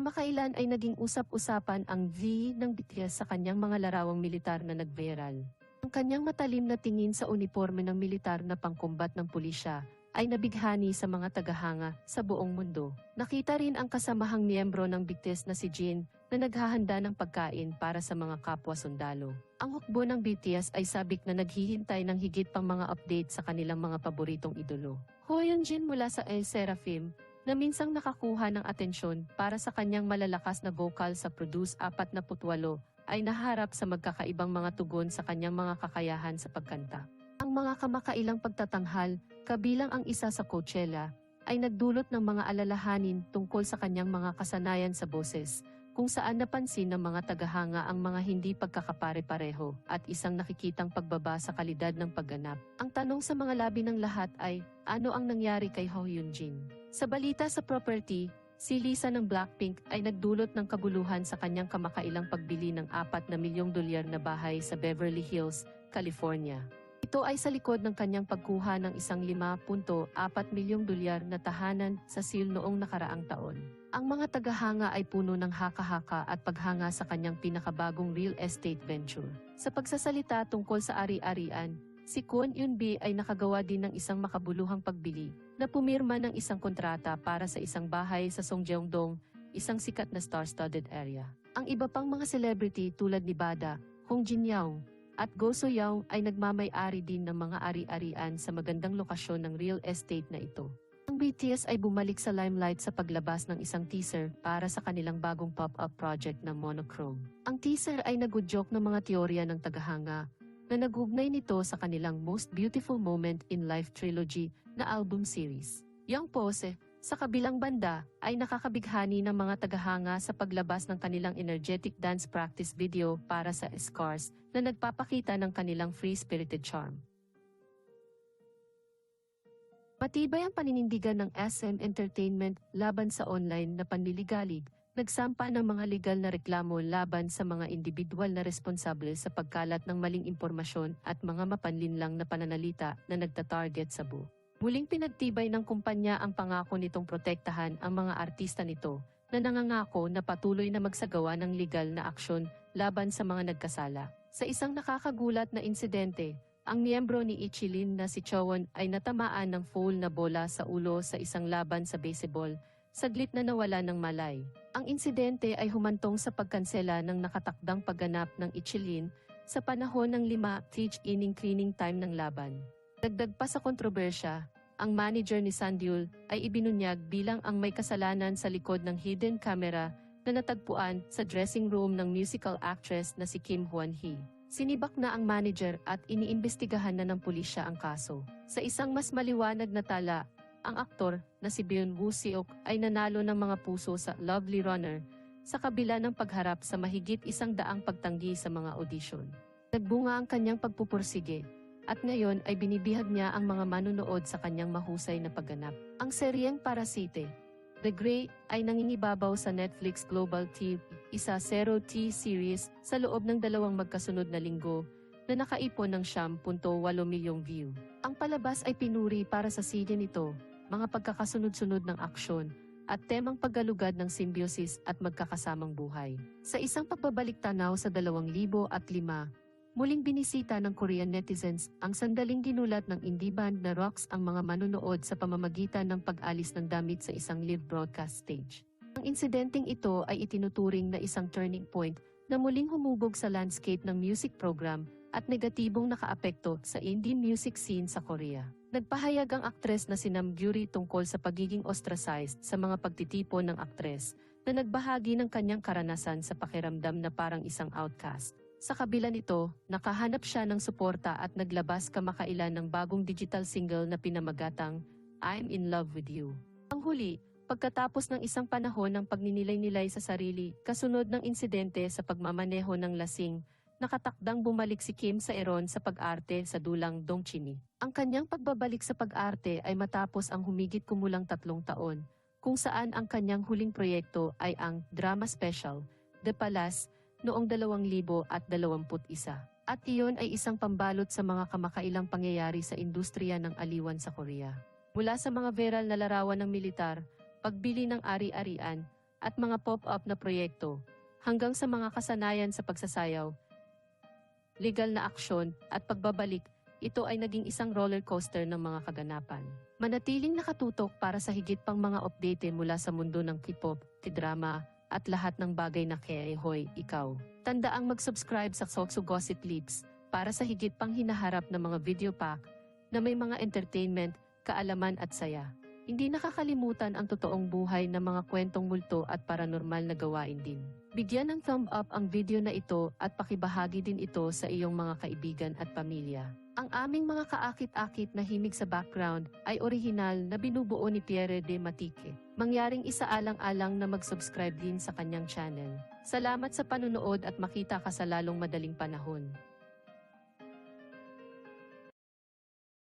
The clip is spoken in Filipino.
Kamakailan ay naging usap-usapan ang V ng BTS sa kanyang mga larawang militar na nagviral. Ang kanyang matalim na tingin sa uniforme ng militar na pangkumbat ng pulisya ay nabighani sa mga tagahanga sa buong mundo. Nakita rin ang kasamahang miyembro ng BTS na si Jin na naghahanda ng pagkain para sa mga kapwa sundalo. Ang hukbo ng BTS ay sabik na naghihintay ng higit pang mga update sa kanilang mga paboritong idolo. Hoyeon Jin mula sa El Seraphim na minsang nakakuha ng atensyon para sa kanyang malalakas na vocal sa Produce 48 ay naharap sa magkakaibang mga tugon sa kanyang mga kakayahan sa pagkanta. Ang mga kamakailang pagtatanghal, kabilang ang isa sa Coachella, ay nagdulot ng mga alalahanin tungkol sa kanyang mga kasanayan sa boses, kung saan napansin ng mga tagahanga ang mga hindi pagkakapare-pareho at isang nakikitang pagbaba sa kalidad ng pagganap. Ang tanong sa mga labi ng lahat ay, ano ang nangyari kay Ho Yoon Jin? Sa balita sa property, si Lisa ng Blackpink ay nagdulot ng kaguluhan sa kanyang kamakailang pagbili ng 4 na milyong dolyar na bahay sa Beverly Hills, California. Ito ay sa likod ng kanyang pagkuha ng isang 5.4 milyong dolyar na tahanan sa Seoul noong nakaraang taon. Ang mga tagahanga ay puno ng haka-haka at paghanga sa kanyang pinakabagong real estate venture. Sa pagsasalita tungkol sa ari-arian, si Kwon Eun-bi ay nakagawa din ng isang makabuluhang pagbili na pumirma ng isang kontrata para sa isang bahay sa Songjeongdong, isang sikat na star-studded area. Ang iba pang mga celebrity tulad ni Bada, Hong Jin Yao, at Go So Young ay nagmamay-ari din ng mga ari-arian sa magandang lokasyon ng real estate na ito. Ang BTS ay bumalik sa limelight sa paglabas ng isang teaser para sa kanilang bagong pop-up project na Monochrome. Ang teaser ay nagudyok ng mga teorya ng tagahanga na nagugnay nito sa kanilang Most Beautiful Moment in Life trilogy na album series. Young Pose, sa kabilang banda, ay nakakabighani ng mga tagahanga sa paglabas ng kanilang energetic dance practice video para sa Scars na nagpapakita ng kanilang free-spirited charm. Matibay ang paninindigan ng SM Entertainment laban sa online na panliligalig, nagsampa ng mga legal na reklamo laban sa mga individual na responsable sa pagkalat ng maling impormasyon at mga mapanlinlang na pananalita na nagtatarget sa buo. Muling pinagtibay ng kumpanya ang pangako nitong protektahan ang mga artista nito na nangangako na patuloy na magsagawa ng legal na aksyon laban sa mga nagkasala. Sa isang nakakagulat na insidente, ang miyembro ni Ichilin na si Chowon ay natamaan ng foul na bola sa ulo sa isang laban sa baseball, saglit na nawala ng malay. Ang insidente ay humantong sa pagkansela ng nakatakdang pagganap ng Ichilin sa panahon ng lima teach inning cleaning time ng laban. Dagdag pa sa kontrobersya, ang manager ni Sandyul ay ibinunyag bilang ang may kasalanan sa likod ng hidden camera na natagpuan sa dressing room ng musical actress na si Kim Hwan Hee. Sinibak na ang manager at iniimbestigahan na ng pulisya ang kaso. Sa isang mas maliwanag na tala, ang aktor na si Byun Woo Seok ay nanalo ng mga puso sa Lovely Runner sa kabila ng pagharap sa mahigit isang daang pagtanggi sa mga audition. Nagbunga ang kanyang pagpupursige at ngayon ay binibihag niya ang mga manunood sa kanyang mahusay na pagganap. Ang seryeng Parasite, The Grey ay nangingibabaw sa Netflix Global TV, isa Zero T series sa loob ng dalawang magkasunod na linggo na nakaipon ng 10.8 milyong view. Ang palabas ay pinuri para sa sige nito, mga pagkakasunod-sunod ng aksyon, at temang paggalugad ng symbiosis at magkakasamang buhay. Sa isang pagbabalik tanaw sa 2005, Muling binisita ng Korean netizens ang sandaling ginulat ng indie band na Rocks ang mga manunood sa pamamagitan ng pag-alis ng damit sa isang live broadcast stage. Ang insidenteng ito ay itinuturing na isang turning point na muling humubog sa landscape ng music program at negatibong nakaapekto sa indie music scene sa Korea. Nagpahayag ang aktres na si Nam Gyuri tungkol sa pagiging ostracized sa mga pagtitipon ng aktres na nagbahagi ng kanyang karanasan sa pakiramdam na parang isang outcast. Sa kabila nito, nakahanap siya ng suporta at naglabas kamakailan ng bagong digital single na pinamagatang I'm in love with you. Ang huli, pagkatapos ng isang panahon ng pagninilay-nilay sa sarili, kasunod ng insidente sa pagmamaneho ng lasing, nakatakdang bumalik si Kim sa Eron sa pag-arte sa dulang Dongchini. Ang kanyang pagbabalik sa pag-arte ay matapos ang humigit kumulang tatlong taon, kung saan ang kanyang huling proyekto ay ang drama special, The Palace, noong 2021 at iyon ay isang pambalot sa mga kamakailang pangyayari sa industriya ng aliwan sa Korea. Mula sa mga viral na larawan ng militar, pagbili ng ari-arian, at mga pop-up na proyekto, hanggang sa mga kasanayan sa pagsasayaw, legal na aksyon at pagbabalik, ito ay naging isang roller coaster ng mga kaganapan. Manatiling nakatutok para sa higit pang mga update mula sa mundo ng K-pop, K-drama, at lahat ng bagay na kay Hoy, ikaw. Tandaang mag-subscribe sa Sokso Gossip Leaks para sa higit pang hinaharap na mga video pack na may mga entertainment, kaalaman at saya. Hindi nakakalimutan ang totoong buhay ng mga kwentong multo at paranormal na gawain din. Bigyan ng thumb up ang video na ito at pakibahagi din ito sa iyong mga kaibigan at pamilya. Ang aming mga kaakit-akit na himig sa background ay orihinal na binubuo ni Pierre de Matique. Mangyaring isaalang-alang na mag-subscribe din sa kanyang channel. Salamat sa panunood at makita ka sa lalong madaling panahon.